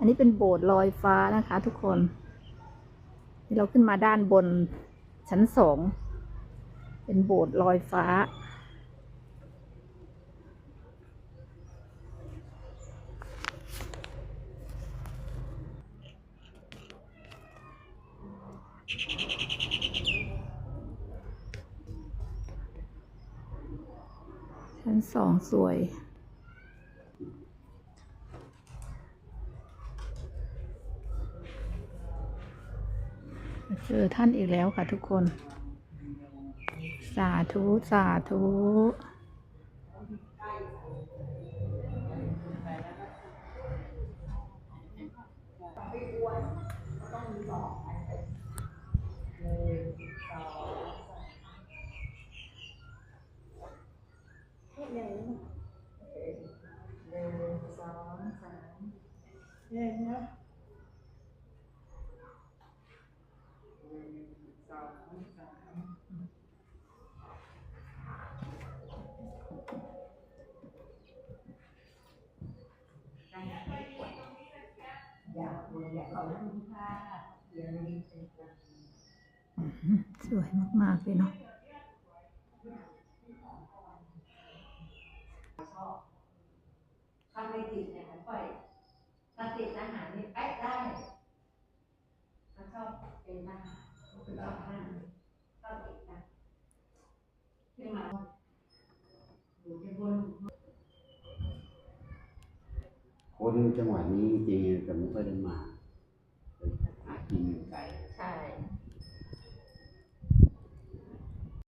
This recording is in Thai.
อันนี้เป็นโบสถ์ลอยฟ้านะคะ ทุกคน ที่เราขึ้นมาด้านบนชั้นสอง เป็นโบสถ์ลอยฟ้า ชั้นสองสวย เจอท่านอีกแล้วค่ะทุกคน สาธุ สาธุ สวยมาก ๆ เลยเนาะถ้าไม่ติดเนี่ยมันค่อยถ้าติดทหารนี่แป๊ะได้ถ้าชอบเป็นทหาหาร งๆจะไม่ค่อยได้มาไปหากินไก่